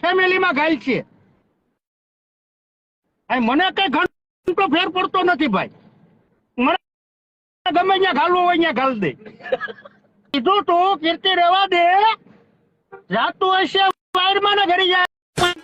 ફેમિલીમાં ઘાયલ છીએ. મને કઈ ઘંટો ફેર પડતો નથી ભાઈ. મને ગમે ત્યાં ઘાલવું હોય ત્યાં ઘાલ દે. કીધું તું, કીર્તિ રેવા દે. જાતું હશે વાયરમાં ને ઘરે જાય.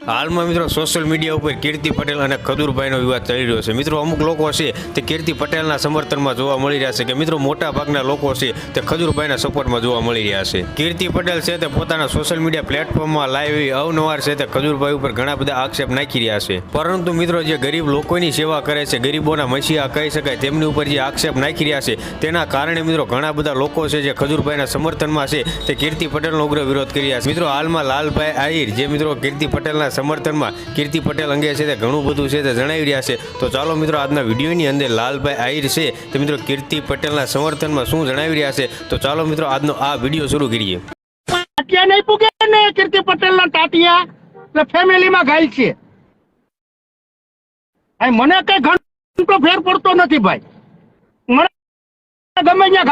હાલમાં મિત્રો સોશિયલ મીડિયા ઉપર કીર્તિ પટેલ અને ખદુરભાઈનો વિવાદ ચાલી રહ્યો છે. મિત્રો, અમુક લોકો છે તે કીર્તિ પટેલના સમર્થનમાં જોવા મળી રહ્યા છે કે મિત્રો, મોટા ભાગના લોકો છે તે ખજુરભાઈના સપોર્ટમાં જોવા મળી રહ્યા છે. કીર્તિ પટેલ છે તે પોતાના સોશિયલ મીડિયા પ્લેટફોર્મમાં લાઈવ અવનવાર છે તે ખજુરભાઈ ઉપર ઘણા બધા આક્ષેપ નાખી રહ્યા છે. પરંતુ મિત્રો, જે ગરીબ લોકોની સેવા કરે છે, ગરીબોના મસીહા કહી શકાય, તેમની ઉપર જે આક્ષેપ નાખી રહ્યા છે, તેના કારણે મિત્રો ઘણા બધા લોકો છે જે ખજુરભાઈના સમર્થનમાં છે તે કીર્તિ પટેલનો ઉગ્ર વિરોધ કરી રહ્યા છે. મિત્રો, હાલમાં લાલભાઈ આહિર, જે મિત્રો કીર્તિ પટેલના સમર્થનમાં કીર્તિ પટેલ અંગે છે તે ઘણું બધું છે તે જણાવી રહ્યા છે. તો ચાલો મિત્રો, આજના વિડીયોની અંદર લાલભાઈ આહિર છે. તે મિત્રો, કીર્તિ પટેલના સમર્થનમાં શું જણાવી રહ્યા છે? તો ચાલો મિત્રો, આજનો આ વીડિયો શરૂ કરીએ. ટાટિયા મને કઈ ઘંટો ફેર પડતો નથી ભાઈ. મને ગમે ત્યાં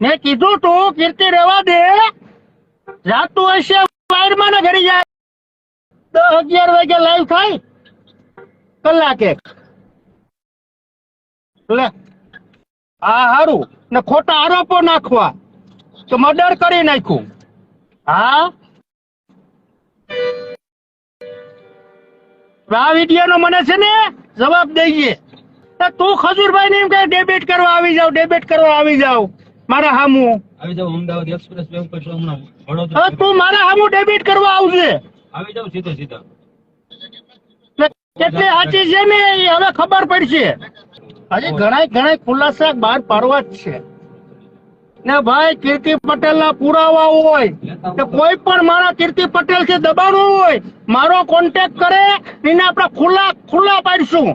મેં કીધું તું, કીર્તિ રેવા દે. જાતું હશે, વાયરમાં જાય. દસ અગિયાર વાગે લાઈવ થાય? કલાકે. લે. હા હારું. ને ખોટા આરોપો નાખવા. તો મર્ડર કરી નાખ્યું. હા? આ વીડિયો નો મને છે ને જવાબ દઈએ. તો ખજૂરભાઈ ને એમ કે ડેબિટ કરવા આવી જાવ ડેબિટ કરવા આવી જાવ. મારા હામું. આવી જાવ અમદાવાદ એક્સપ્રેસ છો હમણાં તું મારા હામું ડેબિટ કરવા આવશે આવી જાવ સીધો સીધો. કેટલી સાચી છે ને હવે ખબર પડશે. હજી ઘણા ઘણા ખુલાસા બહાર પાડવા જ છે. ને ભાઈ, કીર્તિ પટેલ ના પુરાવા હોય, કે કોઈ પણ મારા કીર્તિ પટેલથી દબાણું હોય, મારો કોન્ટેક્ટ કરે, એને આપણે ખુલ્લા ખુલ્લા પાડીશું.